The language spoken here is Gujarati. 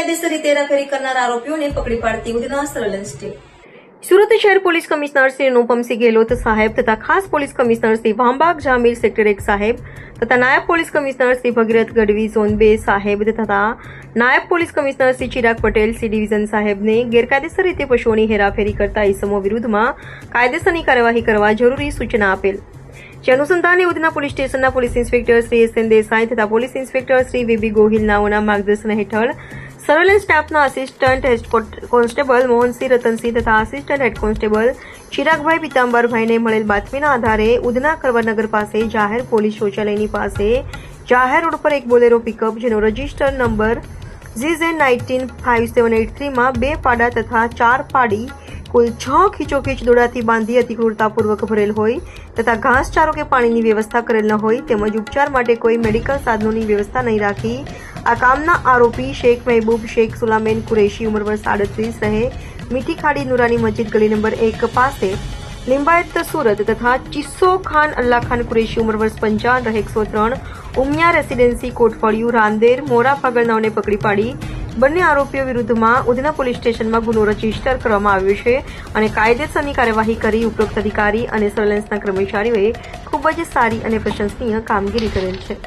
હેરાફેરી કરનાર આરોપીઓને પકડી પાડતી ઉધના સર્વેલન્સ ટીમ સુરત શહેર પોલીસ કમિશનર શ્રી અનુપમસિંહ ગેહલોત સાહેબ તથા ખાસ પોલીસ કમિશનર શ્રી ભામબાગ જામીર સેક્ટર એક સાહેબ તથા નાયબ police commissioner Shri Bhagirath Gadhvi zone બે સાહેબ તથા નાયબ police commissioner Shri Chirag Patel C division સાહેબને ગેરકાયદેસર રીતે પશુઓની હેરાફેરી કરતા ઇસમો વિરુદ્ધમાં કાયદેસરની કાર્યવાહી કરવા જરૂરી સૂચના આપેલ. જે અનુસંધાને ઉધના પોલીસ સ્ટેશનના police inspector Shri S N Desai તથા police inspector Shri V B Gohil નાઓના માર્ગદર્શન હેઠળ સર્વેલન્સ સ્ટાફના assistant head constable Mohansinh Ratansinh તથા આસિસ્ટન્ટ હેડ કોન્સ્ટેબલ ચિરાગભાઈ પિતાંબરભાઈને મળેલ બાતમીના આધારે ઉધના કરવરનગર પાસે જાહેર પોલીસ શૌચાલયની પાસે જાહેર રોડ પર એક બોલેરો પિકઅપ જેનો રજિસ્ટર નંબર ઝીઝેન નાઇન્ટીન ફાઇવ સેવન એટ થ્રીમાં બે પાડા તથા ચાર પાડી કુલ છ ખીચોખીચ દોડાથી બાંધી અતિક્રૂરતાપૂર્વક ભરેલ હોય તથા ઘાસચારો કે પાણીની વ્યવસ્થા કરેલ ન હોય તેમજ ઉપચાર માટે કોઈ મેડિકલ સાધનોની વ્યવસ્થા નહીં રાખી આ કામના આરોપી શેખ મહેબૂબ, શેખ સુલામેન કુરેશી ઉંમર વર્ષ સાડત્રીસ રહે. મીઠી ખાડી નુરાની મસ્જિદ ગલી નંબર એક પાસે લિંબાયત સુરત તથા ચિસ્સો ખાન અલ્લા ખાન કુરેશી ઉંમર વર્ષ પંચાવન રહે એકસો ત્રણ ઉમિયા રેસિડેન્સી કોટફળિયું રાંદેર મોરા ફાગલનાઓને પકડી પાડી. બંને આરોપીઓ વિરુદ્ધમાં ઉધના પોલીસ સ્ટેશનમાં ગુનો રજિસ્ટર કરવામાં આવ્યો છે અને કાયદેસરની કાર્યવાહી કરી ઉપરોક્ત અધિકારી અને સર્વેલન્સના કર્મચારીઓએ ખૂબ જ સારી અને પ્રશંસનીય કામગીરી કરેલ છે.